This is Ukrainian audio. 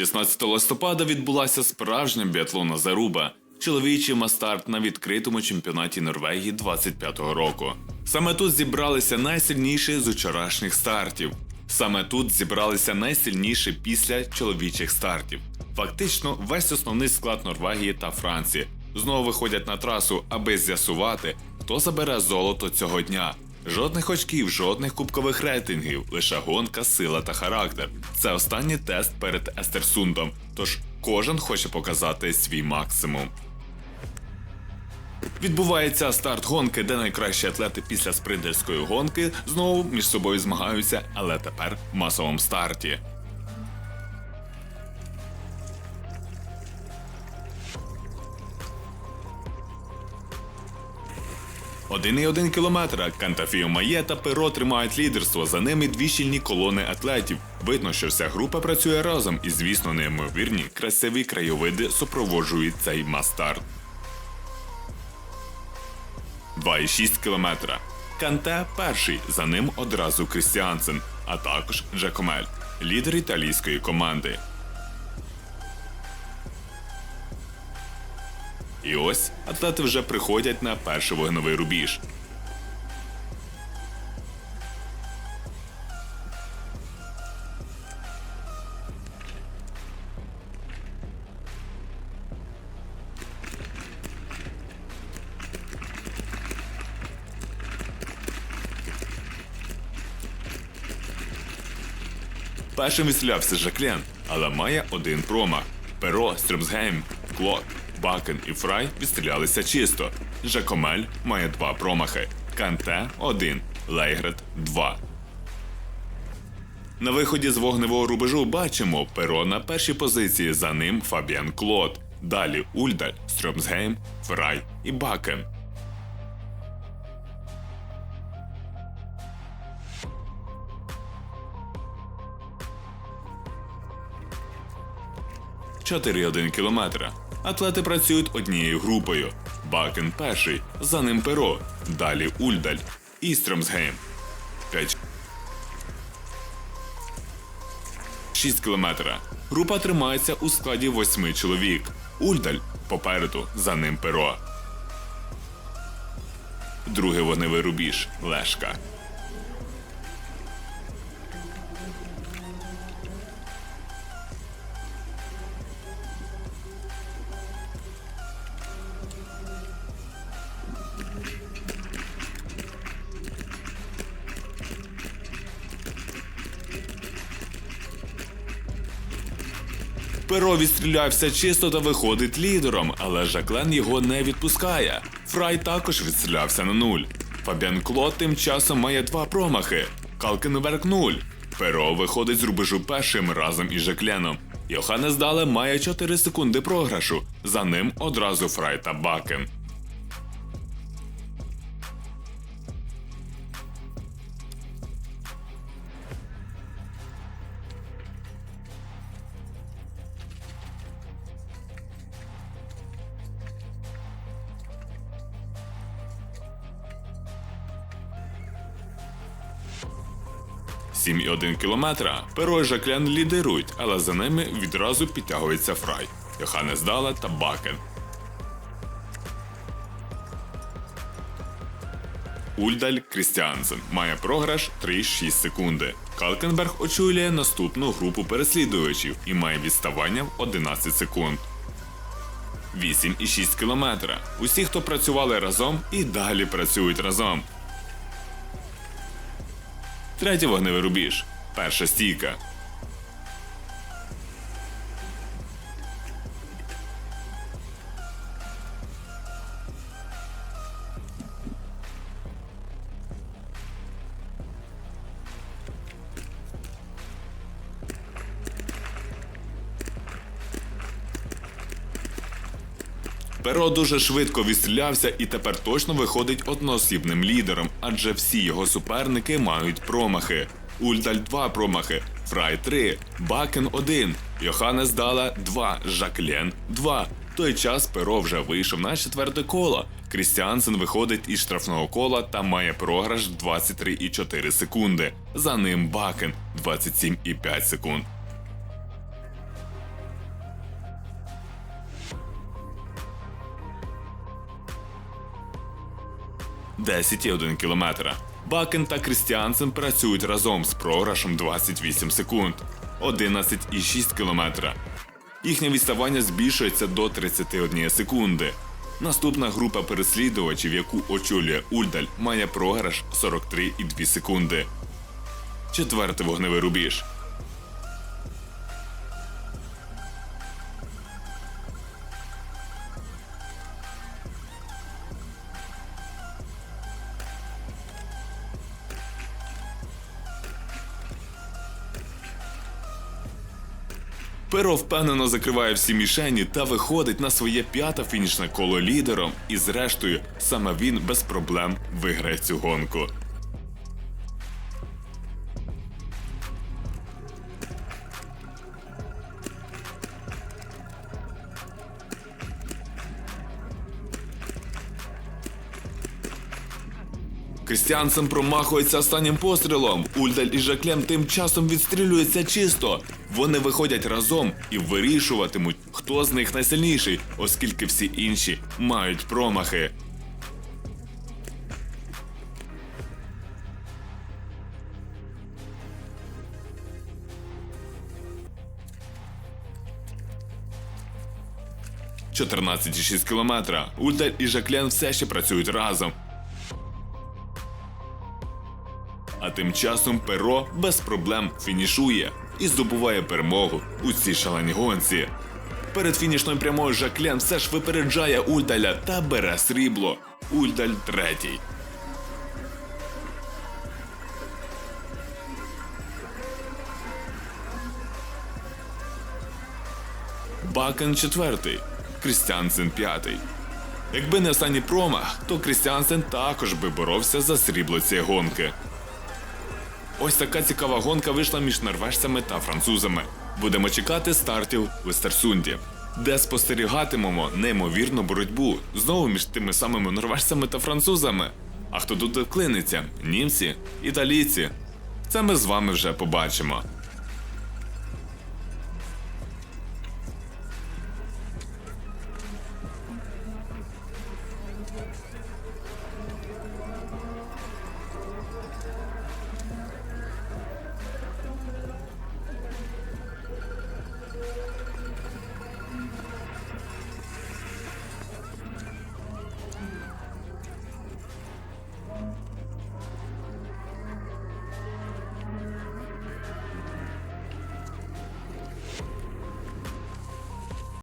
16 листопада відбулася справжня біатлонна заруба. Чоловічий мастарт на відкритому чемпіонаті Норвегії 25-го року. Саме тут зібралися найсильніші з учорашніх стартів. Саме тут зібралися найсильніші після чоловічих стартів. Фактично, весь основний склад Норвегії та Франції знову виходять на трасу, аби з'ясувати, хто забере золото цього дня. Жодних очків, жодних кубкових рейтингів, лише гонка, сила та характер. Це останній тест перед Естерсундом, тож кожен хоче показати свій максимум. Відбувається старт гонки, де найкращі атлети після спринтерської гонки знову між собою змагаються, але тепер в масовому старті. Один і один кілометра. Кантафіо Має та Перо тримають лідерство. За ними дві щільні колони атлетів. Видно, що вся група працює разом, і, звісно, неймовірні красиві краєвиди супроводжують цей мастарт. 2,6 кілометра. Канте перший, за ним одразу Крістіансен, а також Джакомель, лідер італійської команди. І ось атлети вже приходять на перший вогневий рубіж. Першим відстрілявся Жаклен, але має один промах. Перо, Стрімсгейм, Клод, Бакен і Фрай відстрілялися чисто. Жакомель має два промахи. Канте один, Лейгрет два. На виході з вогневого рубежу бачимо Перо на першій позиції, за ним Фабіан Клод. Далі Ульдаль, Стрьомсгейм, Фрай і Бакен. – 4,1 кілометра. Атлети працюють однією групою. Бакен перший, за ним Перо, далі Ульдаль і Стромсгейм. 5 6 кілометра. Група тримається у складі восьми чоловік. Ульдаль попереду, за ним Перо. Другий вогневий рубіж Лешка. Перо відстрілявся чисто та виходить лідером, але Жаклен його не відпускає. Фрай також відстрілявся на нуль. Фабіан Клод тим часом має два промахи. Калкенберг нуль. Перо виходить з рубежу першим разом із Жакленом. Йоханнес Дале має 4 секунди програшу. За ним одразу Фрай та Бакен. Сім і один кілометра. Перо і Жаклен лідирують, але за ними відразу підтягується Фрай, Йоханнес Дала та Бакен. Ульдаль Крістіансен має програш 3,6 секунди. Калкенберг очолює наступну групу переслідувачів і має відставання в 11 секунд. 8,6 кілометра. Усі, хто працювали разом, і далі працюють разом. Третій вогневий рубіж. Перша стійка. Перо дуже швидко відстрілявся і тепер точно виходить одноосібним лідером, адже всі його суперники мають промахи. Ульдаль 2 промахи, Фрай 3, Бакен 1, Йоханнес Дала 2, Жаклен 2. В той час перо вже вийшов на четверте коло. Крістіансен виходить із штрафного кола та має програш 23,4 секунди. За ним Бакен 27,5 секунд. 10,1 км. Бакен та Крістіансен працюють разом з програшем 28 секунд 11,6 км. Їхнє відставання збільшується до 31 секунди. Наступна група переслідувачів, яку очолює Ульдаль, має програш 43,2 секунди. Четвертий вогневий рубіж. Перо впевнено закриває всі мішені та виходить на своє п'яте фінішне коло лідером, і зрештою саме він без проблем виграє цю гонку. Крістіансен промахується останнім пострілом. Ульдаль і Жаклем тим часом відстрілюються чисто. Вони виходять разом і вирішуватимуть, хто з них найсильніший, оскільки всі інші мають промахи. «14,6 кілометра. Ульдаль і Жаклен все ще працюють разом. А тим часом перо без проблем фінішує і здобуває перемогу у цій шаленій гонці. Перед фінішною прямою Жаклен все ж випереджає Ульдаля та бере срібло. Ульдаль третій. Бакен четвертий, Крістіансен п'ятий. Якби не останній промах, то Крістіансен також би боровся за срібло цієї гонки. Ось така цікава гонка вийшла між норвежцями та французами. Будемо чекати стартів в Естерсунді, де спостерігатимемо неймовірну боротьбу знову між тими самими норвежцями та французами. А хто тут вклиниться? Німці, італійці. Це ми з вами вже побачимо.